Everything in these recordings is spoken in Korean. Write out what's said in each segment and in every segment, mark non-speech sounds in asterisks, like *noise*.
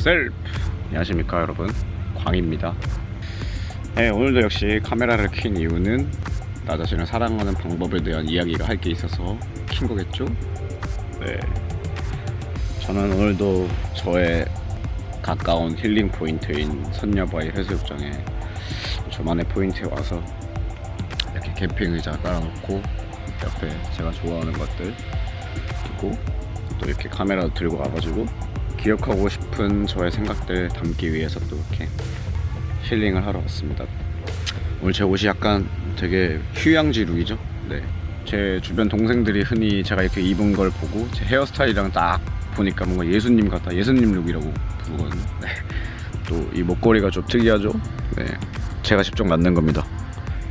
yourself. 안녕하십니까 여러분 광입니다. 네, 오늘도 역시 카메라를 킨 이유는 나 자신을 사랑하는 방법에 대한 이야기가 할 게 있어서 킨 거겠죠? 네. 저는 오늘도 저의 가까운 힐링 포인트인 선녀바위 해수욕장에 저만의 포인트에 와서 이렇게 캠핑 의자 깔아놓고 옆에 제가 좋아하는 것들 두고 또 이렇게 카메라 들고 와가지고 기억하고 싶은 저의 생각들 담기 위해서 또 이렇게 힐링을 하러 왔습니다. 오늘 제 옷이 약간 되게 휴양지 룩이죠. 네. 제 주변 동생들이 흔히 제가 이렇게 입은 걸 보고 제 헤어스타일이랑 딱 보니까 뭔가 예수님 같다. 예수님 룩이라고 부르거든요. 네. 또 이 목걸이가 좀 특이하죠. 네. 제가 직접 만든 겁니다.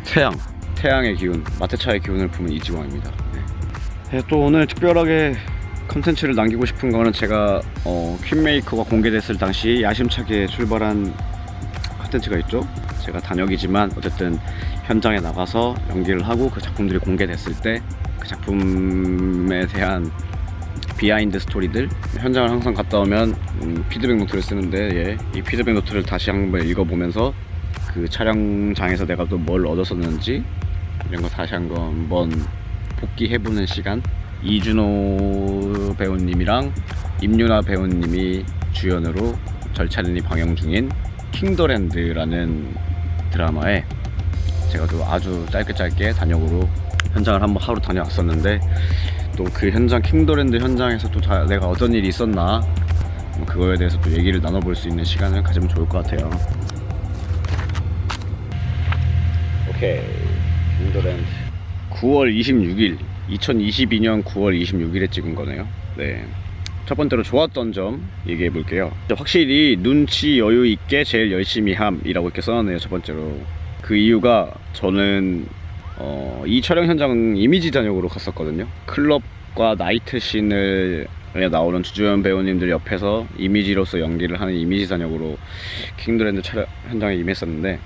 태양, 태양의 기운, 마테차의 기운을 품은 이지광입니다. 네. 네, 또 오늘 특별하게 컨텐츠를 남기고 싶은 거는 제가 어, 퀸메이커가 공개됐을 당시 야심차게 출발한 컨텐츠가 있죠. 제가 단역이지만 어쨌든 현장에 나가서 연기를 하고 그 작품들이 공개됐을 때 그 작품에 대한 비하인드 스토리들 현장을 항상 갔다 오면 음, 피드백 노트를 쓰는데 예, 이 피드백 노트를 다시 한번 읽어보면서 그 촬영장에서 내가 또 뭘 얻었었는지 이런 거 다시 한번 복귀해보는 시간 이준호 배우님이랑 임윤아 배우님이 주연으로 절찬리 방영 중인 킹더랜드라는 드라마에 제가 또 아주 짧게 짧게 단역으로 현장을 한번 하루 다녀왔었는데 또 그 현장 킹더랜드 현장에서 또 다- 내가 어떤 일이 있었나 뭐 그거에 대해서 또 얘기를 나눠볼 수 있는 시간을 가지면 좋을 것 같아요. 오케이. 킹더랜드. 9월 26일 2022년 9월 26일에 찍은 거네요. 네. 첫 번째로 좋았던 점 얘기해 볼게요. 확실히 눈치 여유 있게 제일 열심히 함이라고 이렇게 써놨네요. 첫 번째로 그 이유가 저는 어, 이 촬영 현장 이미지 단역으로 갔었거든요. 클럽과 나이트 씬을 나오는 주주연 배우님들 옆에서 이미지로서 연기를 하는 이미지 단역으로 킹드랜드 촬영 현장에 임했었는데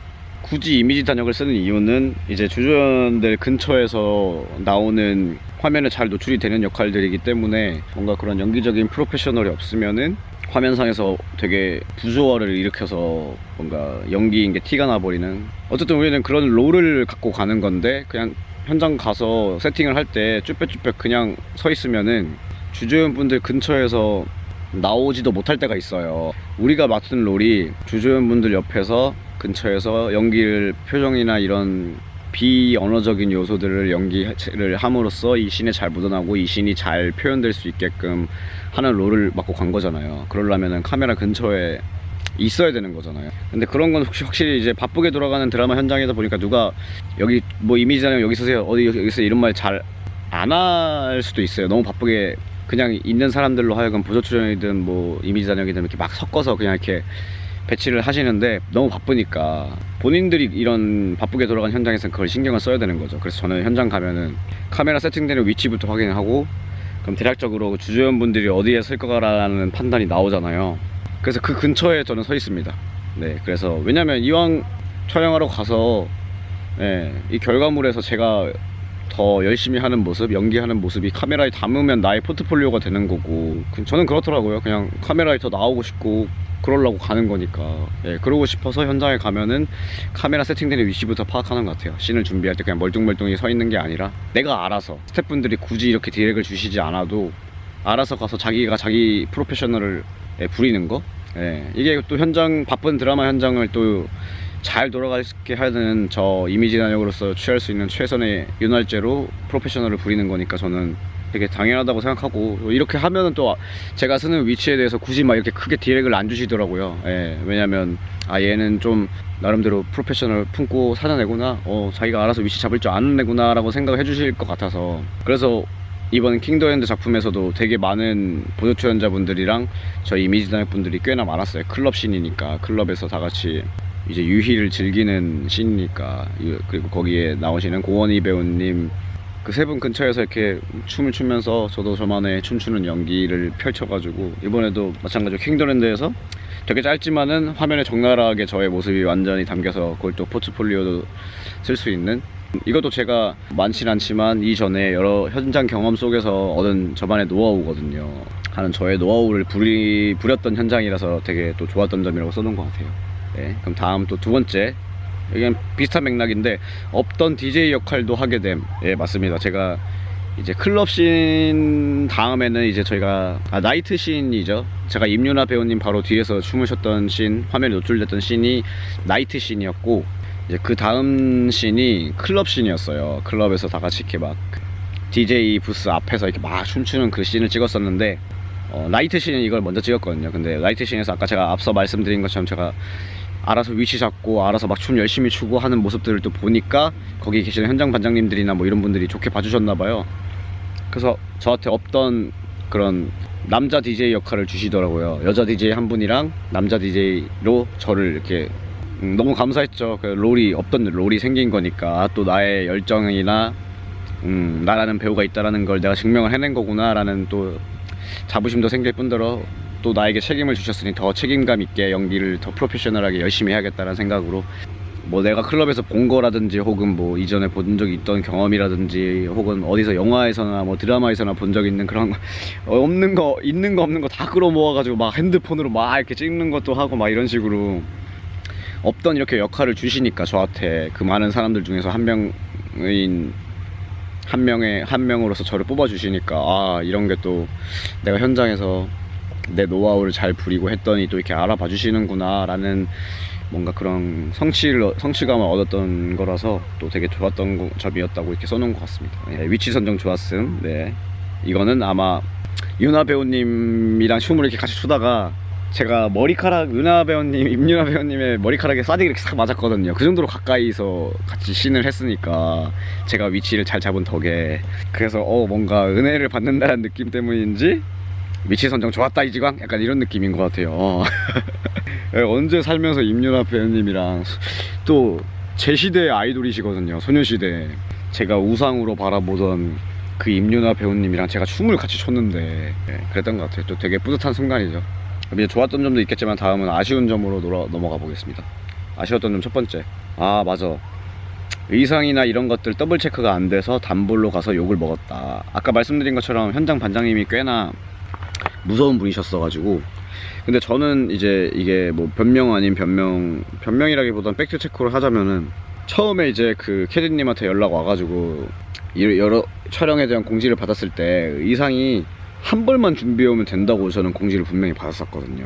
굳이 이미지 단역을 쓰는 이유는 이제 주주연들 근처에서 나오는 화면에 잘 노출이 되는 역할들이기 때문에 뭔가 그런 연기적인 프로페셔널이 없으면은 화면상에서 되게 부조화를 일으켜서 뭔가 연기인 게 티가 나버리는 어쨌든 우리는 그런 롤을 갖고 가는 건데 그냥 현장 가서 세팅을 할 때 쭈뼛쭈뼛 그냥 서 있으면은 주주연 분들 근처에서 나오지도 못할 때가 있어요. 우리가 맡은 롤이 주주연 분들 옆에서 근처에서 연기를 표정이나 이런 비언어적인 요소들을 연기를 함으로써 이 씬에 잘 묻어나고 이 씬이 잘 표현될 수 있게끔 하는 롤을 맡고 간 거잖아요. 그러려면은 카메라 근처에 있어야 되는 거잖아요. 근데 그런 건 혹시 확실히 이제 바쁘게 돌아가는 드라마 현장에서 보니까 누가 여기 뭐 이미지자는 여기 서세요 어디 여기 서 이런 말 잘 안 할 수도 있어요. 너무 바쁘게 그냥 있는 사람들로 하여금 보조 출연이든 뭐 이미지 단역이든 이렇게 막 섞어서 그냥 이렇게 배치를 하시는데 너무 바쁘니까 본인들이 이런 바쁘게 돌아간 현장에서는 그걸 신경을 써야 되는 거죠. 그래서 저는 현장 가면은 카메라 세팅되는 위치부터 확인하고 그럼 대략적으로 주주연 분들이 어디에 쓸 거라는 판단이 나오잖아요. 그래서 그 근처에 저는 서 있습니다. 네, 그래서 왜냐면 이왕 촬영하러 가서 예, 이 결과물에서 제가 더 열심히 하는 모습, 연기하는 모습이 카메라에 담으면 나의 포트폴리오가 되는 거고 그- 저는 그렇더라고요. 그냥 카메라에 더 나오고 싶고 그러려고 가는 거니까 예, 그러고 싶어서 현장에 가면은 카메라 세팅되는 위치부터 파악하는 것 같아요. 씬을 준비할 때 그냥 멀뚱멀뚱히 서 있는 게 아니라 내가 알아서 스태프분들이 굳이 이렇게 디렉을 주시지 않아도 알아서 가서 자기가 자기 프로페셔널을 예, 부리는 거 예, 이게 또 현장 바쁜 드라마 현장을 또 잘 돌아가게 하는 저 이미지 단역으로서 취할 수 있는 최선의 윤활제로 프로페셔널을 부리는 거니까 저는 되게 당연하다고 생각하고 이렇게 하면은 또 제가 쓰는 위치에 대해서 굳이 막 이렇게 크게 디렉을 안 주시더라고요. 예, 왜냐면 아 얘는 좀 나름대로 프로페셔널 품고 살아내구나. 어 자기가 알아서 위치 잡을 줄 아는 애구나 라고 생각을 해주실 것 같아서 그래서 이번 킹더랜드 작품에서도 되게 많은 보조 출연자분들이랑 저희 이미지 단역분들이 꽤나 많았어요. 클럽 씬이니까 클럽에서 다 같이 이제 유희를 즐기는 씬이니까 이- 그리고 거기에 나오시는 고원희 배우님 그 세 분 근처에서 이렇게 춤을 추면서 저도 저만의 춤추는 연기를 펼쳐가지고 이번에도 마찬가지로 킹더랜드에서 되게 짧지만은 화면에 적나라하게 저의 모습이 완전히 담겨서 그걸 또 포트폴리오도 쓸 수 있는 이것도 제가 많진 않지만 이전에 여러 현장 경험 속에서 얻은 저만의 노하우거든요. 하는 저의 노하우를 부리, 부렸던 현장이라서 되게 또 좋았던 점이라고 써놓은 것 같아요. 네, 그럼 다음 또 두 번째. 이건 비슷한 맥락인데 없던 DJ 역할도 하게 됨. 예, 맞습니다. 제가 이제 클럽 씬 다음에는 이제 저희가 아, 나이트 씬이죠. 제가 임윤아 배우님 바로 뒤에서 춤을 췄던 씬, 화면에 노출됐던 씬이 나이트 씬이었고 이제 그 다음 씬이 클럽 씬이었어요. 클럽에서 다 같이 이렇게 막 DJ 부스 앞에서 이렇게 막 춤추는 그 씬을 찍었었는데 어, 나이트 씬은 이걸 먼저 찍었거든요. 근데 나이트 씬에서 아까 제가 앞서 말씀드린 것처럼 제가 알아서 위치 잡고 알아서 막 춤 열심히 추고 하는 모습들을 또 보니까 거기 계시는 현장 반장님들이나 뭐 이런 분들이 좋게 봐주셨나 봐요. 그래서 저한테 없던 그런 남자 DJ 역할을 주시더라고요. 여자 DJ 한 분이랑 남자 DJ로 저를 이렇게 음, 너무 감사했죠. 그 롤이 없던 롤이 생긴 거니까 또 나의 열정이나 음, 나라는 배우가 있다라는 걸 내가 증명을 해낸 거구나라는 또 자부심도 생길 뿐더러 또 나에게 책임을 주셨으니 더 책임감 있게 연기를 더 프로페셔널하게 열심히 해야겠다는 생각으로 뭐 내가 클럽에서 본 거라든지 혹은 뭐 이전에 본 적이 있던 경험이라든지 혹은 어디서 영화에서나 뭐 드라마에서나 본 적 있는 그런 거 *laughs* 어, 없는 거 있는 거 없는 거 다 끌어 모아가지고 막 핸드폰으로 막 이렇게 찍는 것도 하고 막 이런 식으로 없던 이렇게 역할을 주시니까 저한테 그 많은 사람들 중에서 한 명인 한 명의 한 명으로서 저를 뽑아 주시니까 아 이런 게 또 내가 현장에서 내 노하우를 잘 부리고 했더니 또 이렇게 알아봐 주시는구나 라는 뭔가 그런 성취를 성취감을 얻었던 거라서 또 되게 좋았던 거- 점이었다고 이렇게 써놓은 것 같습니다. 네, 위치 선정 좋았음. 네, 이거는 아마 윤아 배우님이랑 춤을 이렇게 같이 추다가 제가 머리카락 윤아 배우님, 임윤아 배우님의 머리카락에 싸대기 이렇게 싹 맞았거든요. 그 정도로 가까이서 같이 씬을 했으니까 제가 위치를 잘 잡은 덕에 그래서 어 뭔가 은혜를 받는다는 느낌 때문인지 위치 선정 좋았다 이지광 약간 이런 느낌인 것 같아요. *laughs* 예, 언제 살면서 임윤아 배우님이랑 또 제 시대의 아이돌이시거든요. 소녀시대. 제가 우상으로 바라보던 그 임윤아 배우님이랑 제가 춤을 같이 췄는데 예, 그랬던 것 같아요. 또 되게 뿌듯한 순간이죠. 이제 좋았던 점도 있겠지만 다음은 아쉬운 점으로 놀아, 넘어가 보겠습니다. 아쉬웠던 점 첫 번째. 아 맞아. 의상이나 이런 것들 더블 체크가 안 돼서 단볼로 가서 욕을 먹었다. 아까 말씀드린 것처럼 현장 반장님이 꽤나 무서운 분이셨어가지고 근데 저는 이제 이게 뭐 변명 아닌 변명 변명이라기보단 팩트 체크를 하자면은 처음에 이제 그 캐디님한테 연락 와가지고 이- 여러 촬영에 대한 공지를 받았을 때 의상이 한 벌만 준비해 오면 된다고 저는 공지를 분명히 받았었거든요.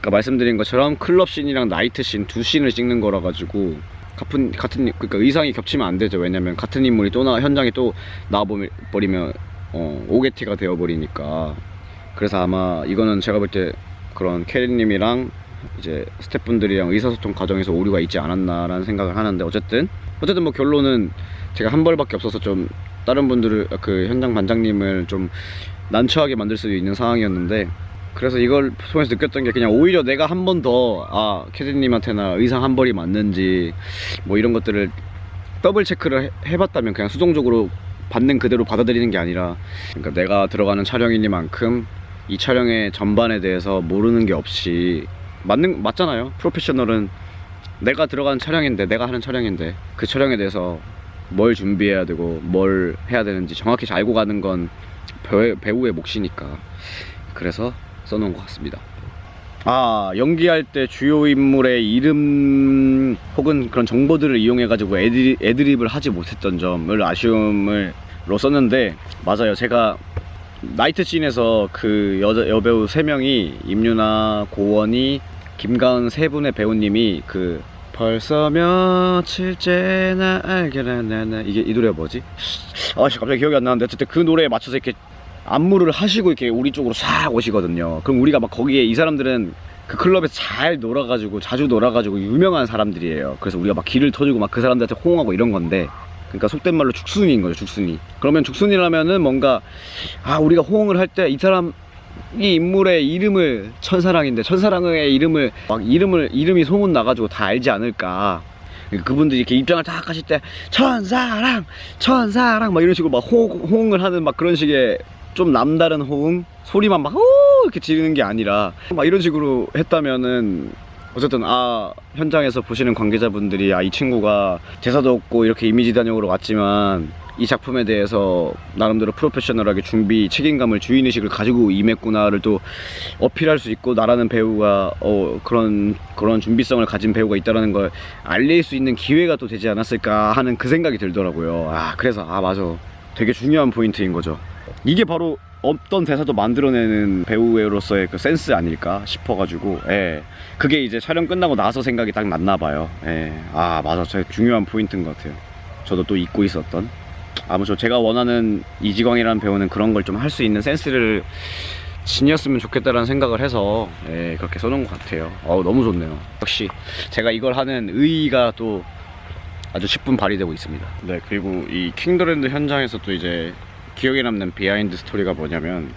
그러니까 말씀드린 것처럼 클럽 씬이랑 나이트 씬 두 씬을 찍는 거라 가지고 같은 같은 그러니까 의상이 겹치면 안 되죠. 왜냐면 같은 인물이 또 나 현장에 또 나와 버리면 어 오게티가 되어 버리니까. 그래서 아마 이거는 제가 볼 때 그런 캐리님이랑 이제 스태프분들이랑 의사소통 과정에서 오류가 있지 않았나라는 생각을 하는데 어쨌든 어쨌든 뭐 결론은 제가 한 벌밖에 없어서 좀 다른 분들을 그 현장 반장님을 좀 난처하게 만들 수도 있는 상황이었는데 그래서 이걸 통해서 느꼈던 게 그냥 오히려 내가 한 번 더 아 캐디님한테나 의상 한 벌이 맞는지 뭐 이런 것들을 더블 체크를 해- 해봤다면 그냥 수동적으로 받는 그대로 받아들이는 게 아니라 그러니까 내가 들어가는 촬영이니만큼 이 촬영의 전반에 대해서 모르는 게 없이 맞는 맞잖아요. 프로페셔널은 내가 들어가는 촬영인데 내가 하는 촬영인데 그 촬영에 대해서 뭘 준비해야 되고 뭘 해야 되는지 정확히 잘 알고 가는 건 배우, 배우의 몫이니까 그래서 써놓은 것 같습니다. 아 연기할 때 주요 인물의 이름 혹은 그런 정보들을 이용해 가지고 애드립, 애드립을 하지 못했던 점을 아쉬움을 로 썼는데 맞아요 제가 나이트 씬에서 그 여자 여배우 세 명이 임유나 고원이 김가은 세 분의 배우님이 그 벌써 며칠째 나 알게라 나나 이게 이 노래가 뭐지? 아씨 갑자기 기억이 안 나는데 어쨌든 그 노래에 맞춰서 이렇게 안무를 하시고 이렇게 우리 쪽으로 싹 오시거든요. 그럼 우리가 막 거기에 이 사람들은 그 클럽에서 잘 놀아가지고 자주 놀아가지고 유명한 사람들이에요. 그래서 우리가 막 길을 터주고 막 그 사람들한테 호응하고 이런 건데 그러니까 속된 말로 죽순이인 거죠 죽순이. 그러면 죽순이라면은 뭔가 아 우리가 호응을 할 때 이 사람 이 인물의 이름을 천사랑인데 천사랑의 이름을 막 이름을 이름이 소문 나가지고 다 알지 않을까. 그분들이 이렇게 입장을 딱 하실 때 천사랑 천사랑 막 이런 식으로 막 호응, 호응을 하는 막 그런 식의 좀 남다른 호응 소리만 막 오 이렇게 지르는 게 아니라 막 이런 식으로 했다면은 어쨌든 아 현장에서 보시는 관계자분들이 아 이 친구가 대사도 없고 이렇게 이미지 단역으로 왔지만 이 작품에 대해서 나름대로 프로페셔널하게 준비 책임감을 주인의식을 가지고 임했구나를 또 어필할 수 있고 나라는 배우가 어, 그런 그런 준비성을 가진 배우가 있다라는 걸 알릴 수 있는 기회가 또 되지 않았을까 하는 그 생각이 들더라고요. 아 그래서 아 맞아 되게 중요한 포인트인 거죠. 이게 바로 어떤 대사도 만들어내는 배우로서의 그 센스 아닐까 싶어가지고, 예. 그게 이제 촬영 끝나고 나서 생각이 딱 났나 봐요. 예. 아, 맞아. 제가 중요한 포인트인 것 같아요. 저도 또 잊고 있었던. 아무튼 제가 원하는 이지광이라는 배우는 그런 걸 좀 할 수 있는 센스를 지녔으면 좋겠다라는 생각을 해서 예, 그렇게 써놓은 것 같아요. 어 너무 좋네요. 역시 제가 이걸 하는 의의가 또 아주 10분 발휘되고 있습니다. 네, 그리고 이 킹더랜드 현장에서 또 이제 기억에 남는 비하인드 스토리가 뭐냐면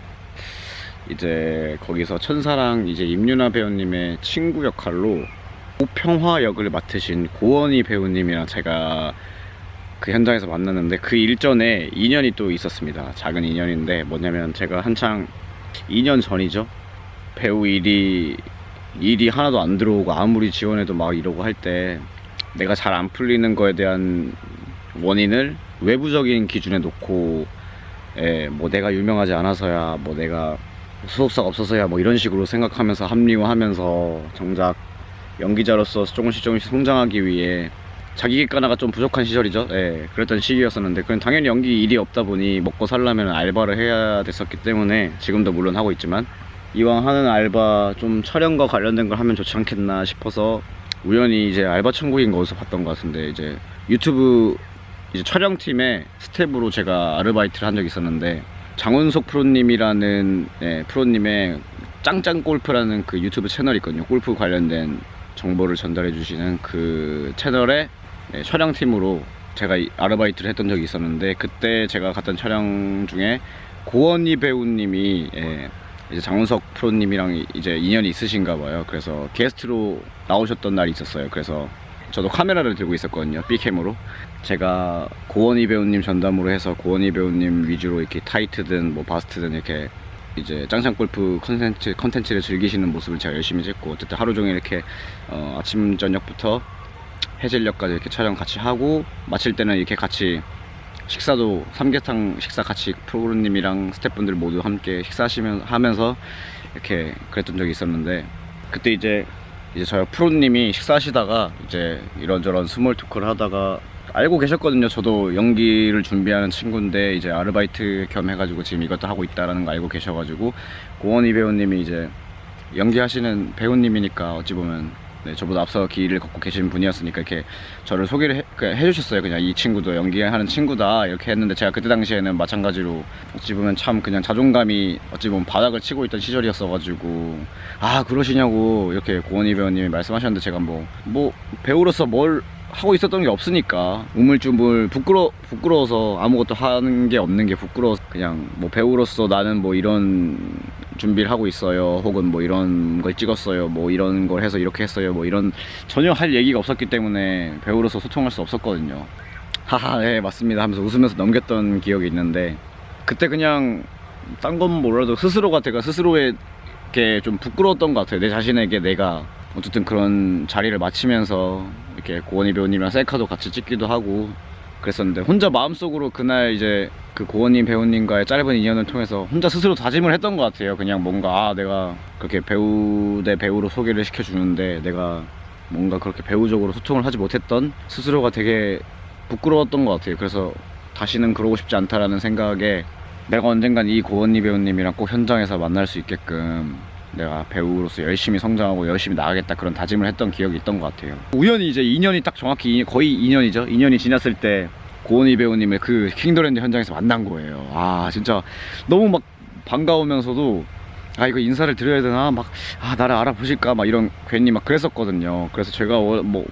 이제 거기서 천사랑 이제 임윤아 배우님의 친구 역할로 오평화 역을 맡으신 고원희 배우님이랑 제가 그 현장에서 만났는데 그 일전에 인연이 또 있었습니다. 작은 인연인데 뭐냐면 제가 한창 2년 전이죠. 배우 일이 일이 하나도 안 들어오고 아무리 지원해도 막 이러고 할 때 내가 잘 안 풀리는 거에 대한 원인을 외부적인 기준에 놓고 예, 뭐 내가 유명하지 않아서야 뭐 내가 소속사가 없어서야 뭐 이런 식으로 생각하면서 합리화하면서 정작 연기자로서 조금씩 조금씩 성장하기 위해 자기 객관화가 좀 부족한 시절이죠. 예, 그랬던 시기였었는데 그건 당연히 연기 일이 없다 보니 먹고 살려면 알바를 해야 됐었기 때문에 지금도 물론 하고 있지만 이왕 하는 알바 좀 촬영과 관련된 걸 하면 좋지 않겠나 싶어서 우연히 이제 알바 천국인 거 어디서 봤던 것 같은데 이제 유튜브 이제 촬영팀의 스텝으로 제가 아르바이트를 한 적이 있었는데 장훈석 프로님이라는 예, 프로님의 짱짱 골프라는 그 유튜브 채널이 있거든요. 골프 관련된 정보를 전달해 주시는 그 채널의 예, 촬영팀으로 제가 이- 아르바이트를 했던 적이 있었는데 그때 제가 갔던 촬영 중에 고원희 배우님이 예, 이제 장훈석 프로님이랑 이제 인연이 있으신가 봐요. 그래서 게스트로 나오셨던 날이 있었어요. 그래서 저도 카메라를 들고 있었거든요. B캠으로. 제가 고원희 배우님 전담으로 해서 고원희 배우님 위주로 이렇게 타이트든 뭐 바스트든 이렇게 이제 짱짱 골프 컨텐츠 컨텐츠를 즐기시는 모습을 제가 열심히 찍고 어쨌든 하루 종일 이렇게 어, 아침 저녁부터 해질녘까지 이렇게 촬영 같이 하고 마칠 때는 이렇게 같이 식사도 삼계탕 식사 같이 프로그램님이랑 스태프분들 모두 함께 식사하시면 하면서 이렇게 그랬던 적이 있었는데 그때 이제 이제 저희 프로님이 식사하시다가 이제 이런저런 스몰 토크를 하다가 알고 계셨거든요. 저도 연기를 준비하는 친구인데 이제 아르바이트 겸 해가지고 지금 이것도 하고 있다라는 거 알고 계셔가지고 고원희 배우님이 이제 연기하시는 배우님이니까 어찌 보면 네, 저보다 앞서 길을 걷고 계신 분이었으니까 이렇게 저를 소개를 해, 그, 해주셨어요. 그냥 이 친구도 연기하는 친구다 이렇게 했는데 제가 그때 당시에는 마찬가지로 어찌 보면 참 그냥 자존감이 어찌 보면 바닥을 치고 있던 시절이었어가지고 아 그러시냐고 이렇게 고원희 배우님이 말씀하셨는데 제가 뭐뭐 배우로서 뭘 하고 있었던 게 없으니까 우물쭈물 부끄러 부끄러워서 아무것도 하는 게 없는 게 부끄러워서 그냥 뭐 배우로서 나는 뭐 이런 준비를 하고 있어요. 혹은 뭐 이런 걸 찍었어요. 뭐 이런 걸 해서 이렇게 했어요. 뭐 이런 전혀 할 얘기가 없었기 때문에 배우로서 소통할 수 없었거든요. 하하 네 맞습니다 하면서 웃으면서 넘겼던 기억이 있는데 그때 그냥 딴 건 몰라도 스스로가 제가 스스로에게 좀 부끄러웠던 것 같아요. 내 자신에게 내가 어쨌든 그런 자리를 마치면서 이렇게 고원희 배우님이랑 셀카도 같이 찍기도 하고 그랬었는데 혼자 마음속으로 그날 이제 그 고원희 배우님과의 짧은 인연을 통해서 혼자 스스로 다짐을 했던 것 같아요. 그냥 뭔가 아 내가 그렇게 배우 대 배우로 소개를 시켜주는데 내가 뭔가 그렇게 배우적으로 소통을 하지 못했던 스스로가 되게 부끄러웠던 것 같아요. 그래서 다시는 그러고 싶지 않다라는 생각에 내가 언젠간 이 고원희 배우님이랑 꼭 현장에서 만날 수 있게끔 내가 배우로서 열심히 성장하고 열심히 나가겠다 그런 다짐을 했던 기억이 있던 것 같아요. 우연히 이제 2년이 딱 정확히 이- 거의 2년이죠. 2년이 지났을 때 고은희 배우님을 그 킹더랜드 현장에서 만난 거예요. 아 진짜 너무 막 반가우면서도 아 이거 인사를 드려야 되나 막 아 나를 알아보실까 막 이런 괜히 막 그랬었거든요. 그래서 제가 뭐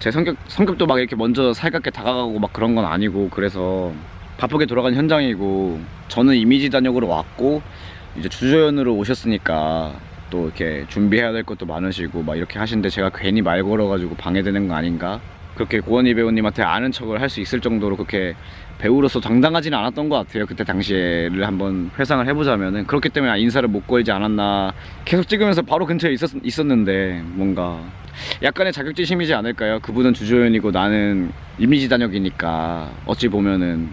제 성격 성격도 막 이렇게 먼저 살갑게 다가가고 막 그런 건 아니고 그래서 바쁘게 돌아간 현장이고 저는 이미지 단역으로 왔고 이제 주조연으로 오셨으니까 또 이렇게 준비해야 될 것도 많으시고 막 이렇게 하시는데 제가 괜히 말 걸어가지고 방해되는 거 아닌가? 그렇게 고원희 배우님한테 아는 척을 할 수 있을 정도로 그렇게 배우로서 당당하지는 않았던 것 같아요. 그때 당시에를 한번 회상을 해보자면은. 그렇기 때문에 인사를 못 걸지 않았나 계속 찍으면서 바로 근처에 있었, 있었는데 뭔가 약간의 자격지심이지 않을까요? 그분은 주조연이고 나는 이미지 단역이니까 어찌 보면은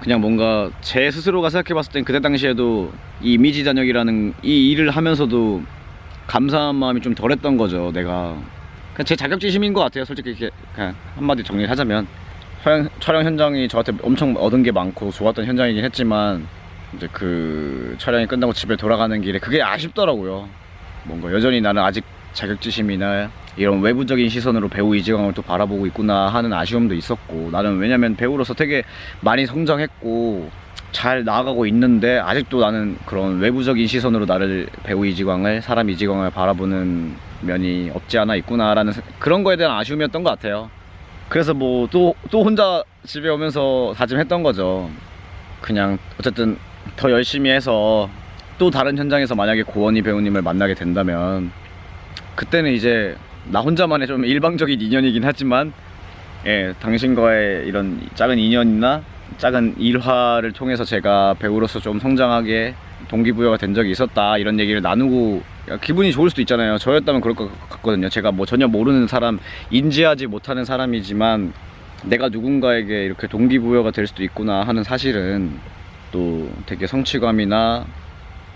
그냥 뭔가 제 스스로가 생각해봤을 땐 그때 당시에도 이 이미지 단역이라는 이 일을 하면서도 감사한 마음이 좀 덜했던 거죠. 내가 그냥 제 자격지심인 것 같아요. 솔직히 그냥 한마디 정리를 하자면 촬영, 촬영 현장이 저한테 엄청 얻은 게 많고 좋았던 현장이긴 했지만 이제 그 촬영이 끝나고 집에 돌아가는 길에 그게 아쉽더라고요. 뭔가 여전히 나는 아직 자격지심이나 이런 외부적인 시선으로 배우 이지광을 또 바라보고 있구나 하는 아쉬움도 있었고 나는 왜냐면 배우로서 되게 많이 성장했고 잘 나아가고 있는데 아직도 나는 그런 외부적인 시선으로 나를 배우 이지광을 사람 이지광을 바라보는 면이 없지 않아 있구나라는 세- 그런 거에 대한 아쉬움이었던 것 같아요. 그래서 뭐또또 혼자 집에 오면서 다짐했던 거죠. 그냥 어쨌든 더 열심히 해서 또 다른 현장에서 만약에 고원희 배우님을 만나게 된다면 그때는 이제 나 혼자만의 좀 일방적인 인연이긴 하지만 예, 당신과의 이런 작은 인연이나 작은 일화를 통해서 제가 배우로서 좀 성장하게 동기부여가 된 적이 있었다 이런 얘기를 나누고 기분이 좋을 수도 있잖아요. 저였다면 그럴 것 같거든요. 제가 뭐 전혀 모르는 사람 인지하지 못하는 사람이지만 내가 누군가에게 이렇게 동기부여가 될 수도 있구나 하는 사실은 또 되게 성취감이나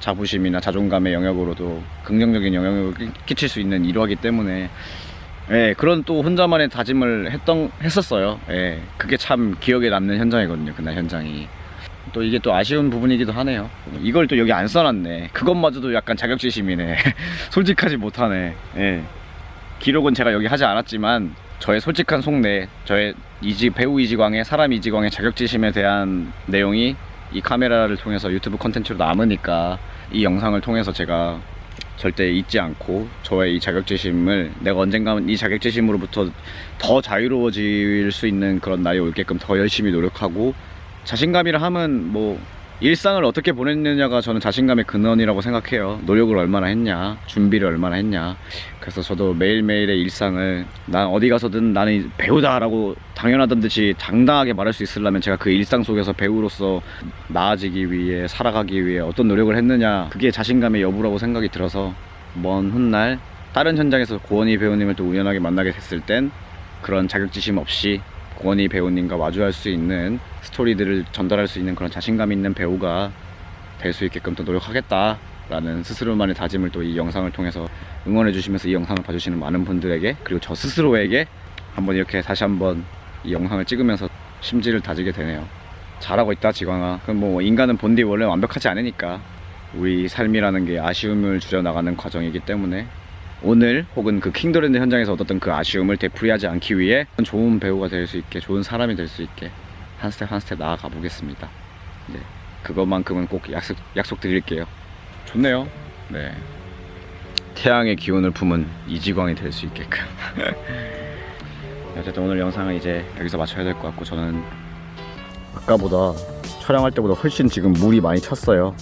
자부심이나 자존감의 영역으로도 긍정적인 영향을 끼- 끼칠 수 있는 일화기 때문에 예, 그런 또 혼자만의 다짐을 했던 했었어요. 예, 그게 참 기억에 남는 현장이거든요. 그날 현장이. 또 이게 또 아쉬운 부분이기도 하네요. 이걸 또 여기 안 써놨네. 그것마저도 약간 자격지심이네. *laughs* 솔직하지 못하네. 예. 기록은 제가 여기 하지 않았지만 저의 솔직한 속내, 저의 이지 배우 이지광의 사람 이지광의 자격지심에 대한 내용이 이 카메라를 통해서 유튜브 컨텐츠로 남으니까 이 영상을 통해서 제가 절대 잊지 않고 저의 이 자격지심을 내가 언젠가는 이 자격지심으로부터 더 자유로워질 수 있는 그런 날이 올게끔 더 열심히 노력하고 자신감이라 함은 뭐 일상을 어떻게 보냈느냐가 저는 자신감의 근원이라고 생각해요. 노력을 얼마나 했냐, 준비를 얼마나 했냐. 그래서 저도 매일매일의 일상을 난 어디 가서든 나는 배우다 라고 당연하던 듯이 당당하게 말할 수 있으려면 제가 그 일상 속에서 배우로서 나아지기 위해 살아가기 위해 어떤 노력을 했느냐 그게 자신감의 여부라고 생각이 들어서 먼 훗날 다른 현장에서 고원희 배우님을 또 우연하게 만나게 됐을 땐 그런 자격지심 없이 고원희 배우님과 마주할 수 있는 스토리들을 전달할 수 있는 그런 자신감 있는 배우가 될 수 있게끔 더 노력하겠다라는 스스로만의 다짐을 또 이 영상을 통해서 응원해 주시면서 이 영상을 봐주시는 많은 분들에게 그리고 저 스스로에게 한번 이렇게 다시 한번 이 영상을 찍으면서 심지를 다지게 되네요. 잘하고 있다 지광아. 그럼 뭐 인간은 본디 원래 완벽하지 않으니까 우리 삶이라는 게 아쉬움을 줄여 나가는 과정이기 때문에 오늘 혹은 그 킹더랜드 현장에서 얻었던 그 아쉬움을 되풀이하지 않기 위해 좋은 배우가 될 수 있게 좋은 사람이 될 수 있게 한 스텝 한 스텝 나아가 보겠습니다. 네, 그것만큼은 꼭 약속 약속 드릴게요. 좋네요. 네. 태양의 기운을 품은 이지광이 될 수 있게끔. *laughs* 어쨌든 오늘 영상은 이제 여기서 마쳐야 될 것 같고 저는 아까보다 촬영할 때보다 훨씬 지금 물이 많이 찼어요.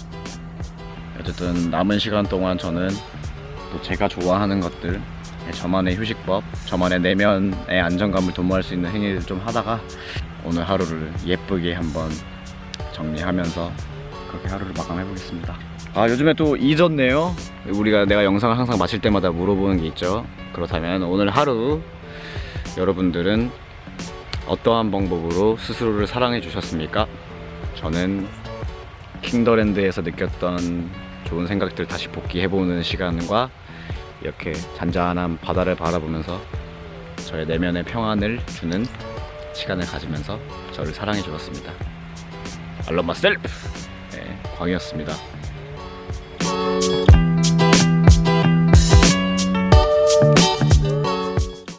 어쨌든 남은 시간 동안 저는 또 제가 좋아하는 것들, 저만의 휴식법, 저만의 내면의 안정감을 도모할 수 있는 행위를 좀 하다가 오늘 하루를 예쁘게 한번 정리하면서 그렇게 하루를 마감해 보겠습니다. 아 요즘에 또 잊었네요. 우리가 내가 영상을 항상 마칠 때마다 물어보는 게 있죠. 그렇다면 오늘 하루 여러분들은 어떠한 방법으로 스스로를 사랑해 주셨습니까? 저는 킹더랜드에서 느꼈던 좋은 생각들 다시 복귀해보는 시간과 이렇게 잔잔한 바다를 바라보면서 저의 내면의 평안을 주는 시간을 가지면서 저를 사랑해 주었습니다. Love myself. 네, 광이었습니다.